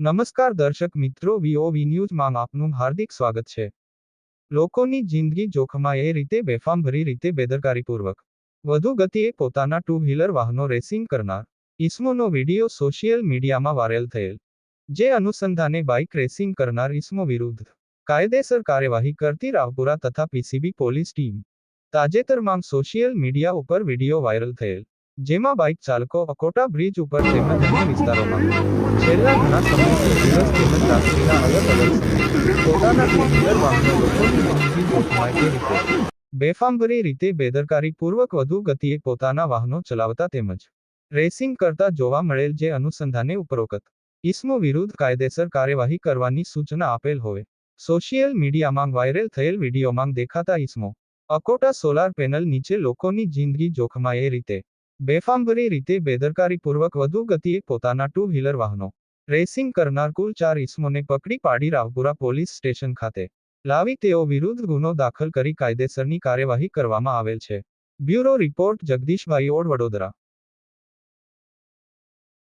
નમસ્કાર દર્શક મિત્રો વીઓવી ન્યૂઝમાં આપનું હાર્દિક સ્વાગત છે. લોકોની જિંદગી જોખમાય એ રીતે બેફામભરી રીતે બેદરકારીપૂર્વક. વધુ ગતિએ પોતાના ટુ વ્હીલર વાહનો રેસિંગ કરનાર ઇસમોનો વીડિયો સોશિયલ મીડિયામાં વાયરલ થયેલ, જે અનુસંધાને બાઇક રેસિંગ કરનાર ઇસમો વિરુદ્ધ કાયદેસર કાર્યવાહી કરતી રાવપુરા તથા પીસીબી પોલીસ ટીમ તાજેતરમાં સોશિયલ મીડિયા ઉપર વીડિયો વાયરલ થયેલ. જેમાં બાઇક ચાલકો અકોટા બ્રિજ ઉપર તેમજ અન્ય વિસ્તારોમાં. છેલ્લા ઘણા સમયથી દિવસ તેમજ રાત્રિના અલગ અલગ પોતાના ટુ વ્હીલર બેફામભરી રીતે બેદરકારીપૂર્વક વધુ ગતિએ પોતાના વાહનો ચલાવતા તેમજ રેસિંગ કરતા જોવા મળેલ જે અનુસંધાને ઉપરોક્ત ઇસમો વિરુદ્ધ કાયદેસર કાર્યવાહી કરવાની સૂચના આપેલ હોય. સોશિયલ મીડિયામાં વાયરલ થયેલ વિડીયોમાં દેખાતા ઇસમો અકોટા સોલાર પેનલ નીચે લોકોની જિંદગી જોખમાય એ રીતે બેફામભરી રીતે બેદરકારીપૂર્વક વધુ ગતિએ પોતાના ટુ વ્હીલર વાહનો રેસિંગ કરનાર કુલ ચાર ઇસમોને પકડી પાડી રાવપુરા પોલીસ સ્ટેશન ખાતે. લાવી તેઓ વિરુદ્ધ ગુનો દાખલ કરી કાયદેસરની કાર્યવાહી કરવામાં આવેલ છે. Bureau report Jagdishbhai Od Vadodara.